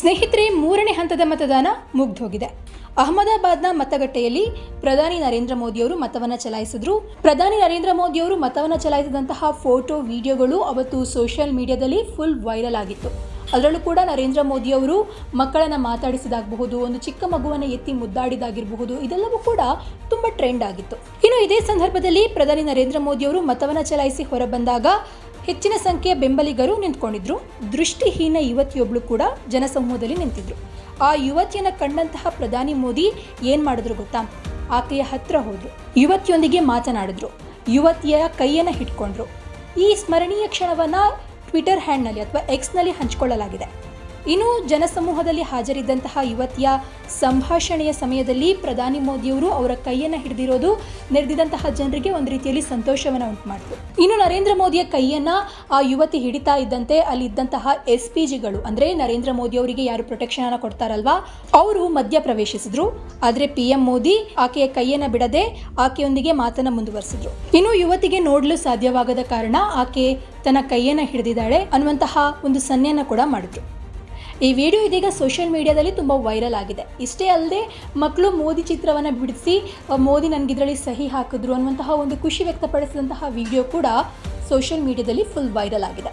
ಸ್ನೇಹಿತರೆ, ಮೂರನೇ ಹಂತದ ಮತದಾನ ಮುಗ್ದೋಗಿದೆ ಅಹಮದಾಬಾದ್ನ ಮತಗಟ್ಟೆಯಲ್ಲಿ ಪ್ರಧಾನಿ ನರೇಂದ್ರ ಮೋದಿಯವರು ಮತವನ್ನು ಚಲಾಯಿಸಿದ್ರು. ಪ್ರಧಾನಿ ನರೇಂದ್ರ ಮೋದಿಯವರು ಮತವನ್ನು ಚಲಾಯಿಸಿದಂತಹ ಫೋಟೋ, ವಿಡಿಯೋಗಳು ಅವತ್ತು ಸೋಷಿಯಲ್ ಮೀಡಿಯಾದಲ್ಲಿ ಫುಲ್ ವೈರಲ್ ಆಗಿತ್ತು. ಅದರಲ್ಲೂ ಕೂಡ ನರೇಂದ್ರ ಮೋದಿಯವರು ಮಕ್ಕಳನ್ನು ಮಾತಾಡಿಸಿದಾಗಬಹುದು, ಒಂದು ಚಿಕ್ಕ ಮಗುವನ್ನು ಎತ್ತಿ ಮುದ್ದಾಡಿದಾಗಿರಬಹುದು, ಇದೆಲ್ಲವೂ ಕೂಡ ತುಂಬ ಟ್ರೆಂಡ್ ಆಗಿತ್ತು. ಇನ್ನು ಇದೇ ಸಂದರ್ಭದಲ್ಲಿ ಪ್ರಧಾನಿ ನರೇಂದ್ರ ಮೋದಿಯವರು ಮತವನ್ನು ಚಲಾಯಿಸಿ ಹೊರಬಂದಾಗ ಹೆಚ್ಚಿನ ಸಂಖ್ಯೆಯ ಬೆಂಬಲಿಗರು ನಿಂತ್ಕೊಂಡಿದ್ರು. ದೃಷ್ಟಿಹೀನ ಯುವತಿಯೊಬ್ಳು ಕೂಡ ಜನಸಮೂಹದಲ್ಲಿ ನಿಂತಿದ್ರು. ಆ ಯುವತಿಯನ್ನ ಕಂಡಂತಹ ಪ್ರಧಾನಿ ಮೋದಿ ಏನ್ ಮಾಡಿದ್ರು ಗೊತ್ತಾ? ಆಕೆಯ ಹತ್ರ ಹೋದ್ರು. ಯುವತಿಯೊಂದಿಗೆ ಮಾತನಾಡಿದ್ರು. ಯುವತಿಯ ಕೈಯನ್ನ ಹಿಡ್ಕೊಂಡ್ರು. ಈ ಸ್ಮರಣೀಯ ಕ್ಷಣವನ್ನ ಟ್ವಿಟರ್ ಹ್ಯಾಂಡ್ನಲ್ಲಿ ಅಥವಾ ಎಕ್ಸ್ನಲ್ಲಿ ಹಂಚಿಕೊಳ್ಳಲಾಗಿದೆ. ಇನ್ನು ಜನಸಮೂಹದಲ್ಲಿ ಹಾಜರಿದ್ದಂತಹ ಯುವತಿಯ ಸಂಭಾಷಣೆಯ ಸಮಯದಲ್ಲಿ ಪ್ರಧಾನಿ ಮೋದಿಯವರು ಅವರ ಕೈಯನ್ನು ಹಿಡಿದಿರೋದು ನೆರೆದಿದ್ದಂತಹ ಜನರಿಗೆ ಒಂದು ರೀತಿಯಲ್ಲಿ ಸಂತೋಷವನ್ನು ಉಂಟು ಮಾಡಿತು ಇನ್ನು ನರೇಂದ್ರ ಮೋದಿಯ ಕೈಯನ್ನ ಆ ಯುವತಿ ಹಿಡಿತಾ ಇದ್ದಂತೆ ಅಲ್ಲಿ ಇದ್ದಂತಹ ಎಸ್ ಪಿ ಜಿಗಳು ಅಂದ್ರೆ ನರೇಂದ್ರ ಮೋದಿ ಅವರಿಗೆ ಯಾರು ಪ್ರೊಟೆಕ್ಷನ್ ಅನ್ನ ಕೊಡ್ತಾರಲ್ವಾ, ಅವರು ಮಧ್ಯ ಪ್ರವೇಶಿಸಿದ್ರು. ಆದ್ರೆ ಪಿ ಎಂ ಮೋದಿ ಆಕೆಯ ಕೈಯನ್ನ ಬಿಡದೆ ಆಕೆಯೊಂದಿಗೆ ಮಾತನ್ನ ಮುಂದುವರಿಸಿದ್ರು. ಇನ್ನು ಯುವತಿಗೆ ನೋಡಲು ಸಾಧ್ಯವಾಗದ ಕಾರಣ ಆಕೆ ತನ್ನ ಕೈಯನ್ನ ಹಿಡಿದಿದ್ದಾಳೆ ಅನ್ನುವಂತಹ ಒಂದು ಸನ್ನೆಯನ್ನ ಕೂಡ ಮಾಡಿದ್ರು. ಈ ವಿಡಿಯೋ ಇದೀಗ ಸೋಷಿಯಲ್ ಮೀಡಿಯಾದಲ್ಲಿ ತುಂಬ ವೈರಲ್ ಆಗಿದೆ. ಇಷ್ಟೇ ಅಲ್ಲದೆ ಮಕ್ಕಳು ಮೋದಿ ಚಿತ್ರವನ್ನು ಬಿಡಿಸಿ ಮೋದಿ ನನಗಿದ್ರಲ್ಲಿ ಸಹಿ ಹಾಕಿದ್ರು ಅನ್ನುವಂತಹ ಒಂದು ಖುಷಿ ವ್ಯಕ್ತಪಡಿಸಿದಂತಹ ವಿಡಿಯೋ ಕೂಡ ಸೋಷಿಯಲ್ ಮೀಡಿಯಾದಲ್ಲಿ ಫುಲ್ ವೈರಲ್ ಆಗಿದೆ.